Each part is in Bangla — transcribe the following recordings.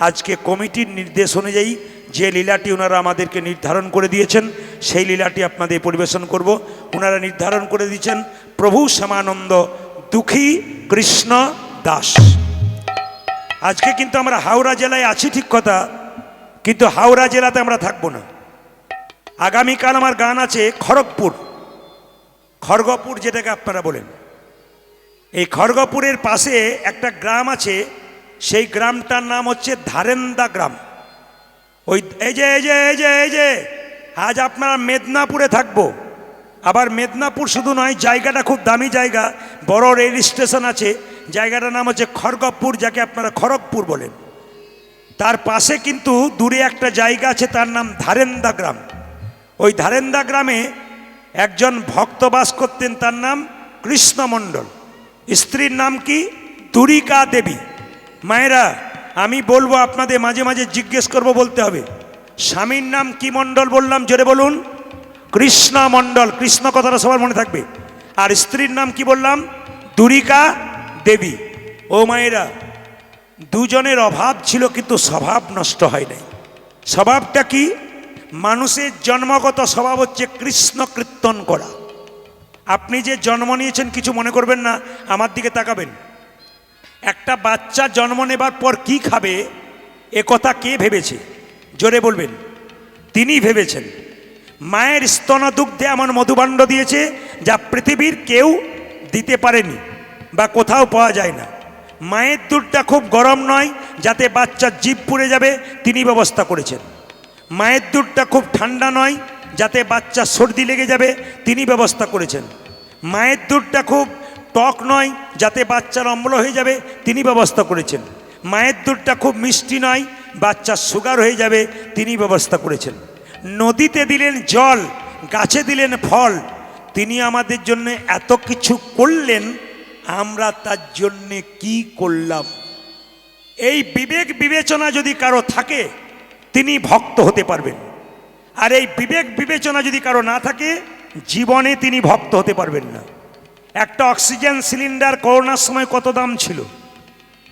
আজকে কমিটির নির্দেশ অনুযায়ী যে লীলাটি ওনারা আমাদেরকে নির্ধারণ করে দিয়েছেন, সেই লীলাটি আপনাদের পরিবেশন করব। ওনারা নির্ধারণ করে দিয়েছেন, প্রভু শ্যামানন্দ দুঃখী কৃষ্ণ দাস। আজকে কিন্তু আমরা হাওড়া জেলায় আছি ঠিক কথা, কিন্তু হাওড়া জেলাতে আমরা থাকব না। আগামীকাল আমার গান আছে খড়গপুর। খড়গপুর যেটাকে আপনারা বলেন। এই খড়গপুরের পাশে একটা গ্রাম আছে সেই গ্রামটার নাম হচ্ছে ধারেন্দা গ্রাম। ওই এই যে এই যে এই যে এই যে, আজ আপনারা মেদিনীপুরে থাকব। আবার মেদিনীপুর শুধু নয়, জায়গাটা খুব দামি জায়গা, বড় রেল স্টেশন আছে। জায়গাটার নাম হচ্ছে খড়গপুর, যাকে আপনারা খড়গপুর বলেন। তার পাশে কিন্তু দূরে একটা জায়গা আছে, তার নাম ধারেন্দা গ্রাম। ওই ধারেন্দা গ্রামে একজন ভক্ত বাস করতেন, তার নাম কৃষ্ণমণ্ডল। স্ত্রীর নাম কি? তুরিকা দেবী। মায়েরা, আমি বলব আপনাদের মাঝে মাঝে জিজ্ঞেস করব বলতে হবে। স্বামীর নাম কি মণ্ডল বললাম? জোরে বলুন। কৃষ্ণ মণ্ডল, কৃষ্ণ কথাটা সবার মনে থাকবে। আর স্ত্রীর নাম কি বললাম? দুরিকা দেবী। ও মায়েরা, দুজনের অভাব ছিল কিন্তু স্বভাব নষ্ট হয় নাই। স্বভাবটা কি? মানুষের জন্মগত স্বভাব হচ্ছে কৃষ্ণ কীর্তন করা। আপনি যে জন্ম নিয়েছেন কিছু মনে করবেন না, আমার দিকে তাকাবেন। একটা বাচ্চা জন্ম নেবার পর কি খাবে, এ কথা কে ভেবেছে? জোরে বলবেন। তিনি ভেবেছেন, মায়ের স্তন দুগ্ধে এমন মধুবাণ্ড দিয়েছে যা পৃথিবীর কেউ দিতে পারেনি বা কোথাও পাওয়া যায় না। মায়ের দুধটা খুব গরম নয়, যাতে বাচ্চার জীব পুড়ে যাবে, তিনি ব্যবস্থা করেছেন। মায়ের দুধটা খুব ঠান্ডা নয়, যাতে বাচ্চা সর্দি লেগে যাবে, তিনি ব্যবস্থা করেছেন। মায়ের দুধটা খুব টক নয়, যাতে বাচ্চার অম্ল হয়ে যাবে, তিনি ব্যবস্থা করেছেন। মায়ের দুধটা খুব মিষ্টি নয়, বাচ্চার সুগার হয়ে যাবে, তিনি ব্যবস্থা করেছেন। নদীতে দিলেন জল, গাছে দিলেন ফল, তিনি আমাদের জন্য এত কিছু করলেন, আমরা তার জন্যে কি করলাম? এই বিবেক বিবেচনা যদি কারও থাকে, তিনি ভক্ত হতে পারবেন। আর এই বিবেক বিবেচনা যদি কারও না থাকে, জীবনে তিনি ভক্ত হতে পারবেন না। একটা অক্সিজেন সিলিন্ডার করোনার সময় কত দাম ছিল?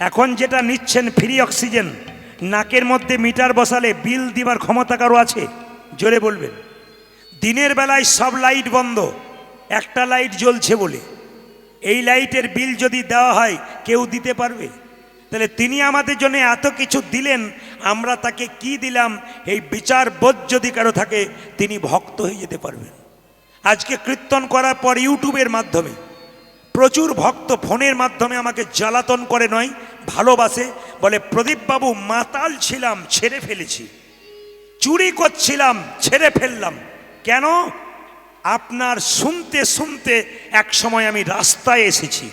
এখন যেটা নিচ্ছেন ফ্রি অক্সিজেন, নাকের মধ্যে মিটার বসালে বিল দিবার ক্ষমতা কারও আছে? জোরে বলবেন। দিনের বেলায় সব লাইট বন্ধ, একটা লাইট জ্বলছে বলে। এই লাইটের বিল যদি দেওয়া হয়, কেউ দিতে পারবে? তাহলে তিনি আমাদের জন্য এত কিছু দিলেন, আমরা তাকে কি দিলাম? এই বিচার বোধ যদি কারও থাকে, তিনি ভক্ত হয়ে যেতে পারবেন। আজকে কীর্তন করার পর ইউটিউবের মাধ্যমে প্রচুর ভক্ত ফোনের মাধ্যমে আমাকে জ্বালাতন করে নয়, ভালোবাসে, বলে, প্রদীপবাবু, মাতাল ছিলাম, ছেড়ে ফেলেছি। চুরি করছিলাম, ছেড়ে ফেললাম। কেন? আপনার শুনতে শুনতে এক সময় আমি রাস্তায় এসেছি।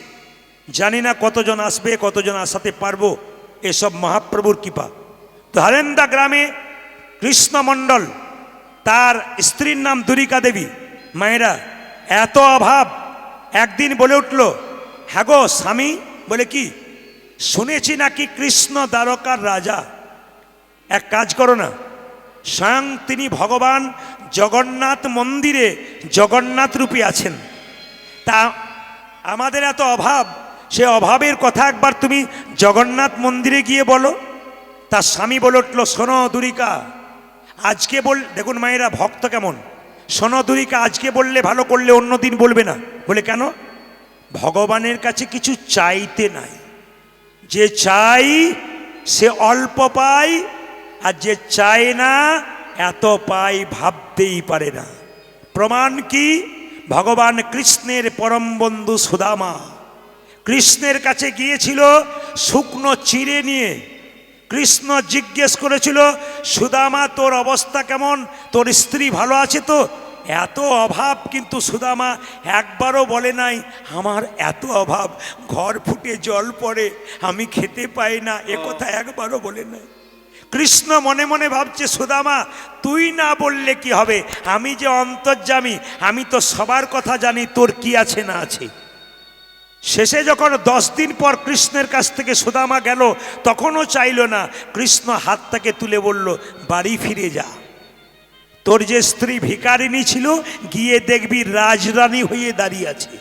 জানি না কতজন আসবে, কতজন আসাতে পারব, এসব মহাপ্রভুর কৃপা। ধারেন্দা গ্রামে কৃষ্ণমণ্ডল তার স্ত্রীর নাম দুরিকা দেবী। মায়েরা, এত অভাব একদিন বলে উঠল হ্যাঁ গো স্বামী। বলে, কি? শুনেছি নাকি কৃষ্ণ দ্বারকার রাজা? এক কাজ করো না। স্বয়ং তিনি ভগবান জগন্নাথ মন্দিরে জগন্নাথ রূপী আছেন। তা আমাদের এত অভাব, সে অভাবের কথা একবার তুমি জগন্নাথ মন্দিরে গিয়ে বলো। তার স্বামী বলে উঠল, শোনো দুরিকা, আজকে বল দেখুন মায়েরা, ভক্ত কেমন? শোনো দুরিকা, আজকে বললে ভালো করলে অন্য দিন বলবে না। বলে কেন? ভগবানের কাছে কিছু চাইতে নাই। যে চাই, সে অল্প পায়, আর যে চায় না, এত পাই ভাবতেই পারে না। প্রমাণ কি? ভগবান কৃষ্ণের পরম বন্ধু সুদামা। কৃষ্ণের কাছে গিয়েছিল শুকনো চিড়ে নিয়ে। কৃষ্ণ জিজ্ঞেস করেছিল, সুদামা, তোর অবস্থা কেমন? তোর স্ত্রী ভালো আছে তো? এত অভাব কিন্তু সুদামা একবারও বলে নাই, আমার এত অভাব, ঘর ফুটে জল পড়ে, আমি খেতে পাই না। এ কথা একবারও বলে নাই। কৃষ্ণ মনে মনে ভাবছে, সুদামা, তুই না বললে কি হবে? আমি যে অন্তর্জামী আমি তো সবার কথা জানি, তোর কি আছে না আছে? শেষে যখন দশ দিন পর কৃষ্ণের কাছ থেকে সুদামা গেল, তখনও চাইল না। কৃষ্ণ হাতটাকে তুলে বলল, বাড়ি ফিরে যা। তোর যে স্ত্রী ভিকারিনী ছিল, গিয়ে দেখবি রাজরানী হয়ে দাঁড়িয়ে আছে।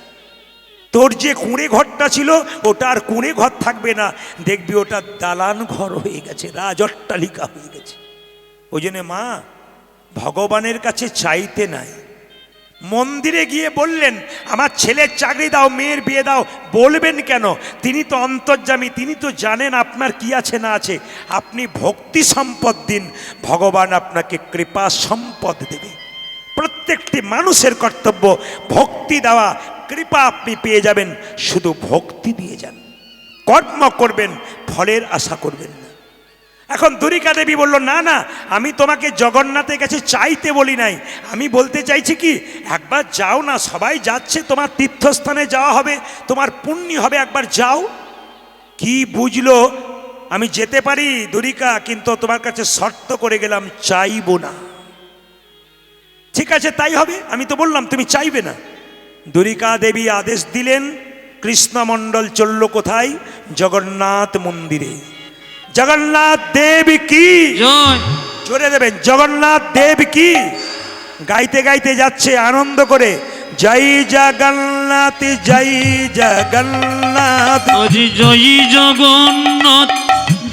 তোর যে কুঁড়ে ঘরটা ছিল ওটার কুঁড়ে ঘর থাকবে না। দেখবি ওটা দালান ঘর হয়ে গেছে রাজ অট্টালিকা হয়ে গেছে। ওই জন্য মা, ভগবানের কাছে চাইতে নাই। মন্দিরে গিয়ে বললেন, আমার ছেলের চাকরি দাও, মেয়ের বিয়ে দাও। বলবেন কেন? তিনি তো অন্তর্যামী, তিনি তো জানেন আপনার কি আছে না আছে। আপনি ভক্তি সম্পদ দিন, ভগবান আপনাকে কৃপা সম্পদ দেবে। প্রত্যেকটি মানুষের কর্তব্য ভক্তি দেওয়া, কৃপা আপনি পেয়ে যাবেন, শুধু ভক্তি দিয়ে যান। কর্ম করবেন, ফলের আশা করবেন। এখন দুরিকা দেবী বলল, না না, আমি তোমাকে জগন্নাথের কাছে চাইতে বলি নাই। আমি বলতে চাইছি কি, একবার যাও না, সবাই যাচ্ছে, তোমার তীর্থস্থানে যাওয়া হবে, তোমার পুণ্য হবে, একবার যাও। কি বুঝলো? আমি যেতে পারি দুরিকা, কিন্তু তোমার কাছে শর্ত করে গেলাম, চাইব না। ঠিক আছে, তাই হবে? আমি তো বললাম, তুমি চাইবে না। দুরিকা দেবী আদেশ দিলেন, কৃষ্ণমণ্ডল চলল কোথায়? জগন্নাথ মন্দিরে। জগন্নাথ দেব কি? জোরে দেবেন জগন্নাথ দেব কি? গাইতে গাইতে যাচ্ছে আনন্দ করে জয় জগন্নাথ জয় জগন্নাথ। জয়ী জগন্নাথ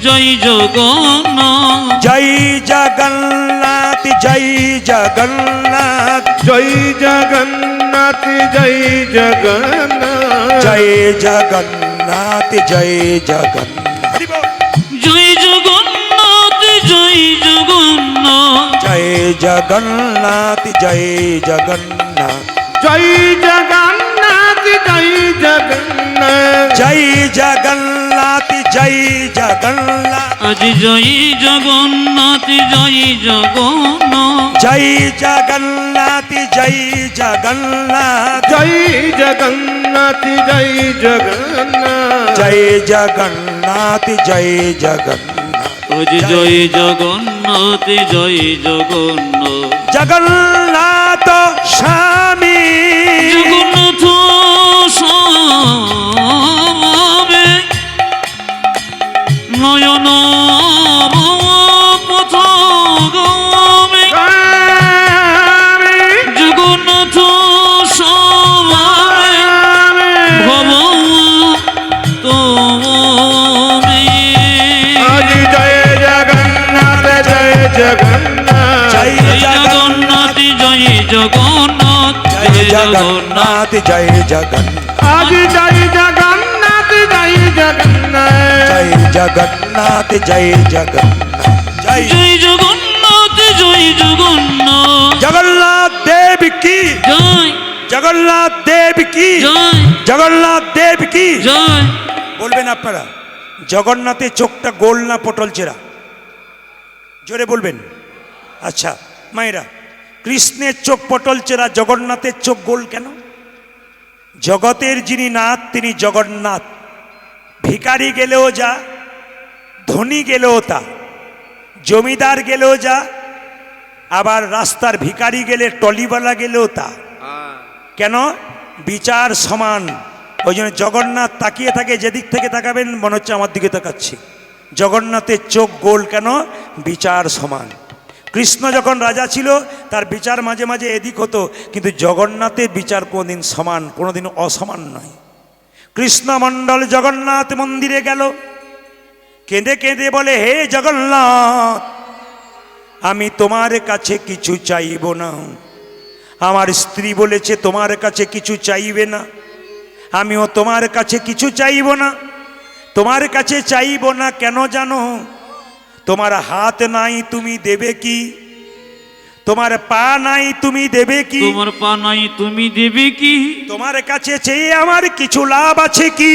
জয় জগন্নাথ। জয় জগন্নাথ জয় জগন্নাথ। জয় জগন্নাথ জয় জগন্নাথ। জয় জগন্নাথ জয় জগন্নাথ। জয় জগন্নাথ জয় জগন্নাথ। জয় জগন্নাথ জয় জগন্নাথ। জয় জগন্নাথ জয় জগন্নাথ। জয় জগন্নাথ জয় জগন্নাথ। আজি জয়ী জগন্নাথ জয় জগন্নাথ। জয় জগন্নাথ জয় জগন্নাথ। জয় জগন্নাথ জয় জগন্নাথ। জয় জগন্নাথ। জয় জগন্নাথ। জয় জগন্নাথ জয় জগন্নাথ। জগন্নাথ স্বামী। জগন্নাথ স্বামী। নয়ন জগন্নাথ। জয় জগন্নাথ জয় জগন্নাথ জয় জগন্নাথ জয় জগন্নাথ। আজ জয় জগন্নাথ জয় জগন্নাথ। জয় জগন্নাথ জয় জগন্নাথ। জয় জগন্নাথ জয় জগন্নাথ। জগন্নাথ দেব কি? জয়। জগন্নাথ দেব কি? জয়। জগন্নাথ দেব কি? জয়। বলবেন আপনারা জগন্নাথের চোখটা গোল না পটল চেরা? জোরে বলবেন। আচ্ছা মায়েরা, কৃষ্ণের চোখ পটল চেরা, জগন্নাথের চোখ গোল কেন? জগতের যিনি নাথ, তিনি জগন্নাথ। ভিখারি গেলেও যা, ধনী গেলেও তা। জমিদার গেলেও যা, আবার রাস্তার ভিকারি গেলে টলিওয়ালা গেলেও তা। কেন? বিচার সমান। ওই জন্য জগন্নাথ তাকিয়ে থাকে, যেদিক থেকে তাকাবেন, মনে হচ্ছে আমার দিকে তাকাচ্ছি। জগন্নাথের চোখ গোল কেন? বিচার সমান। কৃষ্ণ যখন রাজা ছিল, তার বিচার মাঝে মাঝে এদিক হতো, কিন্তু জগন্নাথের বিচার কোনোদিন সমান, কোনোদিন অসমান নয়। কৃষ্ণমণ্ডল জগন্নাথ মন্দিরে গেল। কেঁদে কেঁদে বলে, হে জগন্নাথ, আমি তোমার কাছে কিছু চাইব না। আমার স্ত্রী বলেছে, তোমার কাছে কিছু চাইবে না। আমিও তোমার কাছে কিছু চাইব না। তোমার কাছে চাইব না কেন জানো? তোমার হাত নাই তুমি দেবে কি? তোমার পা নাই তুমি দেবে কি? তোমার পা নাই তুমি দেবে কি? তোমার কাছে চেয়ে আমার কিছু লাভ আছে কি?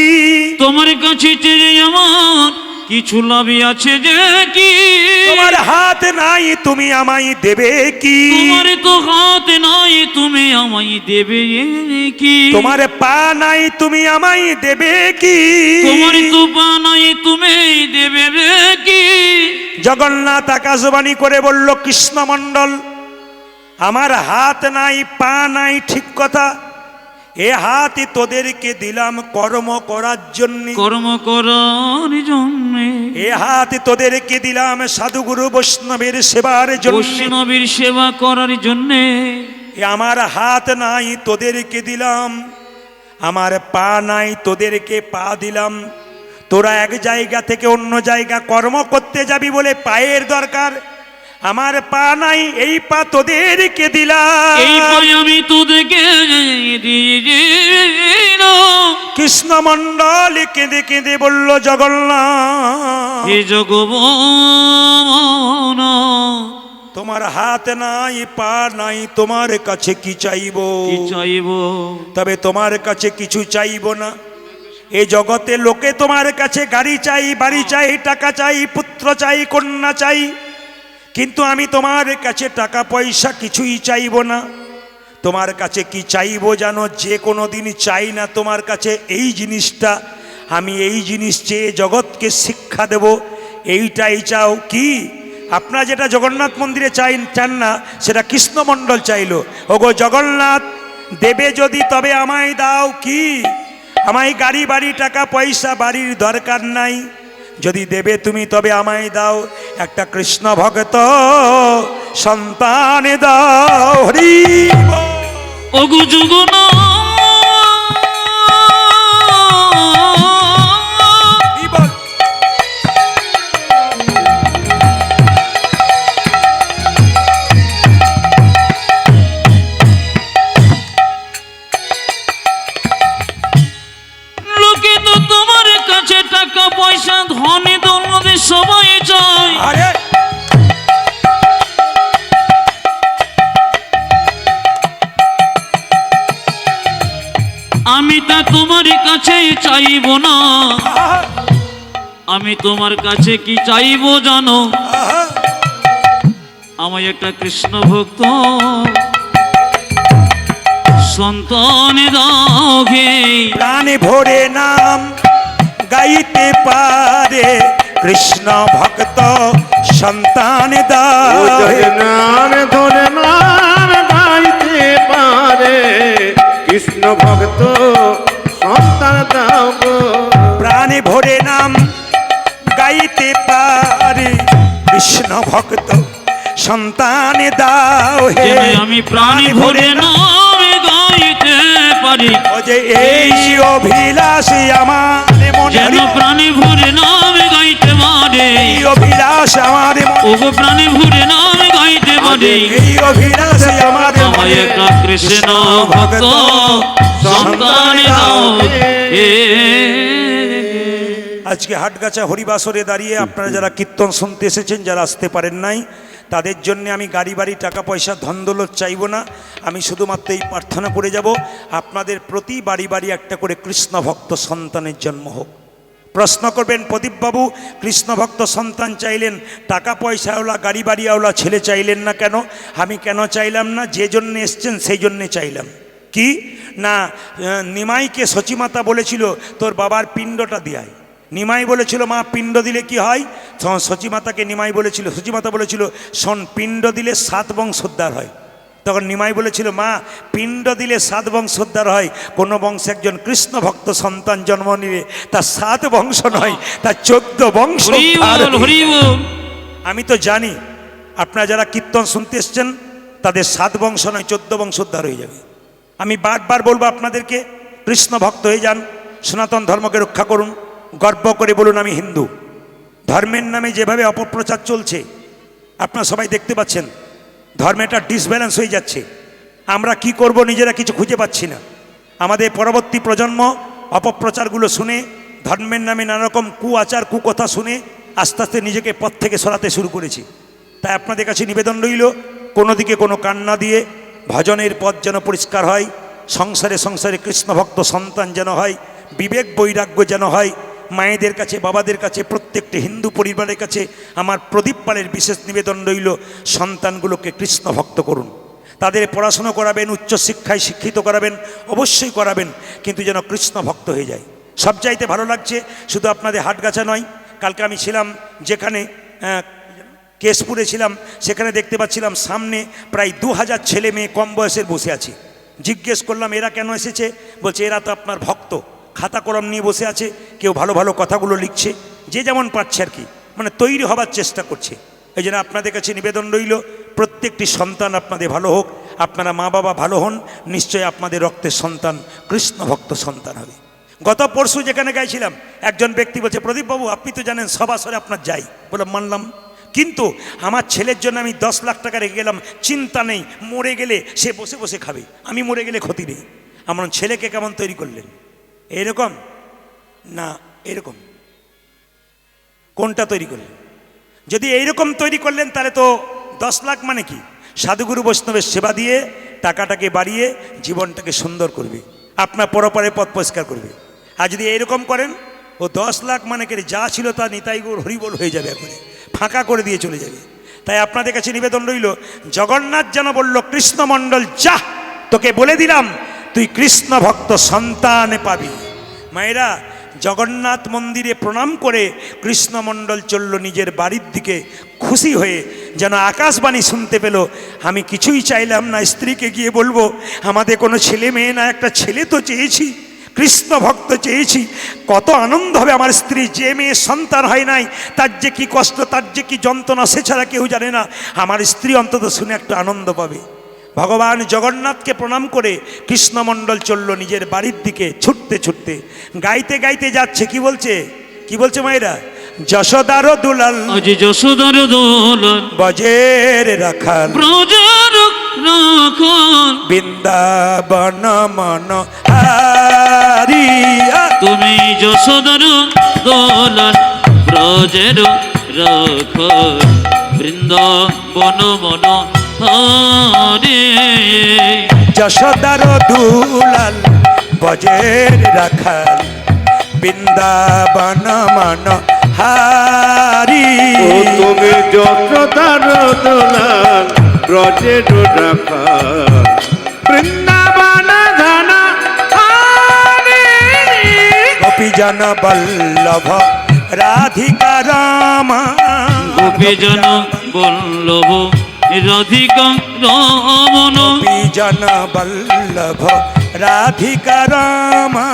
তোমার কাছে চেয়ে আমার কিছু লাভই আছে যে কি? তোমার হাত নাই তুমি আমায় দেবে কি? তোমার তো হাত নাই তুমি আমায় দেবে কি? তোমার পা নাই তুমি আমায় দেবে কি? তোমার তো পা নাই তুমি দেবে কি? জগন্নাথ আকাশবাণী করে বলল কৃষ্ণমণ্ডল আমার হাত নাই পা নাই ঠিক কথা। এ হাত তোদেরকে দিলাম কর্ম করার জন্য। কর্ম করার জন্যে। এ হাত তোদেরকে দিলাম সাধুগুরু বৈষ্ণবের সেবার জন্য। বৈষ্ণবীর সেবা করার জন্যে। এ আমার হাত নাই তোদেরকে দিলাম আমার পা নাই তোদেরকে পা দিলাম। তোরা এক জায়গা থেকে অন্য জায়গা কর্ম করতে যাবি বলে পায়ের দরকার। আমার পা নাই এই পা তোদেরকে এই দিলাম পাই আমি তোদেরকে কৃষ্ণ মন্ডল কেঁদে কেঁদে বলল জগন্নাথ হে জগবন তোমার হাত নাই পা নাই তোমার কাছে কি চাইব? কি চাইব? তবে তোমার কাছে কিছু চাইব না। এ জগতে লোকে তোমার কাছে গাড়ি চাই বাড়ি চাই টাকা চাই পুত্র চাই কন্যা চাই। কিন্তু আমি তোমার কাছে টাকা পয়সা কিছুই চাইব না। তোমার কাছে কি চাইব জানো? যে কোনো দিন চাই না তোমার কাছে এই জিনিসটা। আমি এই জিনিস চেয়ে জগৎকে শিক্ষা দেব। এইটাই চাও কি? আপনারা যেটা জগন্নাথ মন্দিরে চাই চান না, সেটা কৃষ্ণমণ্ডল চাইলো। ওগো জগন্নাথ, দেবে যদি তবে আমায় দাও কি? আমায় গাড়ি, বাড়ি, টাকা, পয়সা, বাড়ির দরকার নাই। যদি দেবে তুমি তবে আমায় দাও। একটা কৃষ্ণ ভক্ত সন্তান দাও। হরি। ওগু যুগন তোমার কাছে কি চাইব জানো। আমায় একটা কৃষ্ণ ভক্ত সন্তান দাও গে। প্রাণে ভরে নাম গাইতে পারে। কৃষ্ণ ভক্ত সন্তান নাম ধরে নাম গাইতে পারে। কৃষ্ণ ভক্ত সন্তান দাও প্রাণে ভরে নাম গাইতে পারে। কৃষ্ণ ভক্ত সন্তান দাও হে। আমি প্রাণী ভরে নাম গাইতে পারি। ও যে এই অভিলাষ আমার মনে যেন প্রাণী ভরে নাম গাইতে পারে। এই অভিলাষ আমার মনে ওগো প্রাণী ভরে নাম গাইতে পারে। এই অভিলাষ আমার মনে কৃষ্ণ ভক্ত সন্তান দাও হে। আজকে হাটগাছা হরিবাসরে দাঁড়িয়ে আপনারা যারা কীর্তন শুনতে এসেছেন, যারা আসতে পারেন নাই, তাদের জন্য আমি গাড়ি, বাড়ি, টাকা, পয়সা ধন্দলত চাইব না। আমি শুধুমাত্র এই প্রার্থনা করে যাব, আপনাদের প্রতি বাড়ি বাড়ি একটা করে কৃষ্ণ ভক্ত সন্তানের জন্ম হোক। প্রশ্ন করবেন প্রদীপবাবু কৃষ্ণ ভক্ত সন্তান চাইলেন, টাকা পয়সাওয়ালা, গাড়ি, বাড়িওয়ালা ছেলে চাইলেন না কেন? আমি কেন চাইলাম না? যে জন্য এসছেন, সেই জন্যে চাইলাম। কি? না নিমাইকে সচিমাতা বলেছিল, তোর বাবার পিণ্ডটা দিয়ায় নিমাই বলেছিল মা পিণ্ড দিলে কি হয়? তখন সচিমাতাকে নিমাই বলেছিল সচিমাতা বলেছিল শোন পিণ্ড দিলে সাত বংশোদ্ধার হয়। তখন নিমাই বলেছিল মা পিণ্ড দিলে সাত বংশোদ্ধার হয়। কোনো বংশে একজন কৃষ্ণ ভক্ত সন্তান জন্ম নিলে তার সাত বংশ নয় তার চোদ্দ বংশ আমি তো জানি আপনারা যারা কীর্তন শুনতে এসছেন তাদের সাত বংশ নয় চোদ্দ বংশোদ্ধার হয়ে যাবে। আমি বারবার বলব আপনাদেরকে কৃষ্ণ ভক্ত হয়ে যান সনাতন ধর্মকে রক্ষা করুন। গর্ব করে বলুন, আমি হিন্দু। ধর্মের নামে যেভাবে অপপ্রচার চলছে, আপনারা সবাই দেখতে পাচ্ছেন ধর্মেটা ডিসব্যালেন্স হয়ে যাচ্ছে। আমরা কি করব নিজেরা কিছু খুঁজে পাচ্ছি না। আমাদের পরবর্তী প্রজন্ম অপপ্রচারগুলো শুনে, ধর্মের নামে নানা রকম কুআচার, কুকথা শুনে আস্তে আস্তে নিজেকে পথ থেকে সরাতে শুরু করেছি। তাই আপনাদের কাছে নিবেদন রইল, কোনো দিকে কোনো কান্না দিয়ে ভজনের পথ যেন পরিষ্কার হয়, সংসারে সংসারে কৃষ্ণভক্ত সন্তান যেন হয়, বিবেক বৈরাগ্য যেন হয় মায়েদের কাছে, বাবাদের কাছে, প্রত্যেকটি হিন্দু পরিবারের কাছে আমার প্রদীপ পালের বিশেষ নিবেদন রইল, সন্তানগুলোকে কৃষ্ণ ভক্ত করুন। তাদের পড়াশুনো করাবেন, উচ্চশিক্ষায় শিক্ষিত করাবেন, অবশ্যই করাবেন, কিন্তু যেন কৃষ্ণ ভক্ত হয়ে যায়। সব চাইতে ভালো লাগছে, শুধু আপনাদের হাটগাছা নয়, কালকে আমি ছিলাম যেখানে কেশপুরে ছিলাম, সেখানে দেখতে পাচ্ছিলাম সামনে প্রায় দু হাজার ছেলে মেয়ে কম বয়সের বসে আছে। জিজ্ঞেস করলাম, এরা কেন এসেছে? বলছে, এরা তো আপনার ভক্ত। খাতা কলম নিয়ে বসে আছে, কেউ ভালো ভালো কথাগুলো লিখছে, যে যেমন পাচ্ছে আর কি মানে তৈরি হবার চেষ্টা করছে। এই জন্য আপনাদের কাছে নিবেদন রইল, প্রত্যেকটি সন্তান আপনাদের ভালো হোক, আপনারা মা বাবা ভালো হন নিশ্চয়ই আপনাদের রক্তের সন্তান, কৃষ্ণ ভক্ত সন্তান হবে। গত পরশু যেখানে গাইছিলাম একজন ব্যক্তি বলছে, প্রদীপবাবু, আপনি তো জানেন সবাসরে আপনার যাই। বলে, মানলাম। কিন্তু আমার ছেলের জন্য আমি দশ লাখ টাকা রেখে গেলাম, চিন্তা নেই, মরে গেলে সে বসে বসে খাবে, আমি মরে গেলে ক্ষতি নেই। আমার ছেলেকে কেমন তৈরি করলেন? এরকম? না, এরকম। কোনটা তৈরি করলেন? যদি এইরকম তৈরি করলেন, তাহলে তো দশ লাখ মানে কি? সাধুগুরু বৈষ্ণবের সেবা দিয়ে টাকাটাকে বাড়িয়ে জীবনটাকে সুন্দর করবে। আপনার পরপরে পথ পরিষ্কার করবে। আর যদি এইরকম করেন, ও দশ লাখ মানে কে? যা ছিল তা নিতাইগুর হরিবল হয়ে যাবে একবারে ফাঁকা করে দিয়ে চলে যাবে। তাই আপনাদের কাছে নিবেদন রইল, জগন্নাথ যেন বলল, কৃষ্ণমণ্ডল, যা, তোকে বলে দিলাম তুই কৃষ্ণ ভক্ত সন্তানে পাবি। মায়েরা, জগন্নাথ মন্দিরে প্রণাম করে কৃষ্ণমণ্ডল চলল নিজের বাড়ির দিকে খুশি হয়ে যেন আকাশবাণী শুনতে পেল। আমি কিছুই চাইলাম না, স্ত্রীকে গিয়ে বলব, আমাদের কোনো ছেলে মেয়ে না, একটা ছেলে তো চেয়েছি, কৃষ্ণ ভক্ত চেয়েছি। কত আনন্দ হবে আমার স্ত্রী, যে মেয়ে সন্তান হয় নাই, তার যে কি কষ্ট, তার যে কি যন্ত্রণা, সে ছাড়া কেউ জানে না। আমার স্ত্রী অন্তত শুনে একটা আনন্দ পাবে। ভগবান জগন্নাথকে প্রণাম করে কৃষ্ণমণ্ডল চলল নিজের বাড়ির দিকে ছুটতে ছুটতে। গাইতে গাইতে যাচ্ছে কি বলছে? কি বলছে মায়েরা? যশোদারও দুলাল যশোদার দোলন বজের রাখাল ব্রজের বৃন্দাবন মন হারিয়া। তুমি যশোদার দোলন ব্রজের রাখন বৃন্দাবন মন হরে যশোদার দুলাল বজের রাখাল বৃন্দাবন মন হারি। ও তুমি যত তার দোলাল ব্রজে রাখা বৃন্দাবন ধান গোপীজন বল্লভ রাধিকা রামা। গোপীজন বল্লভ রাধিকা রমন। গোপীজন বল্লভ রাধিকা রামা।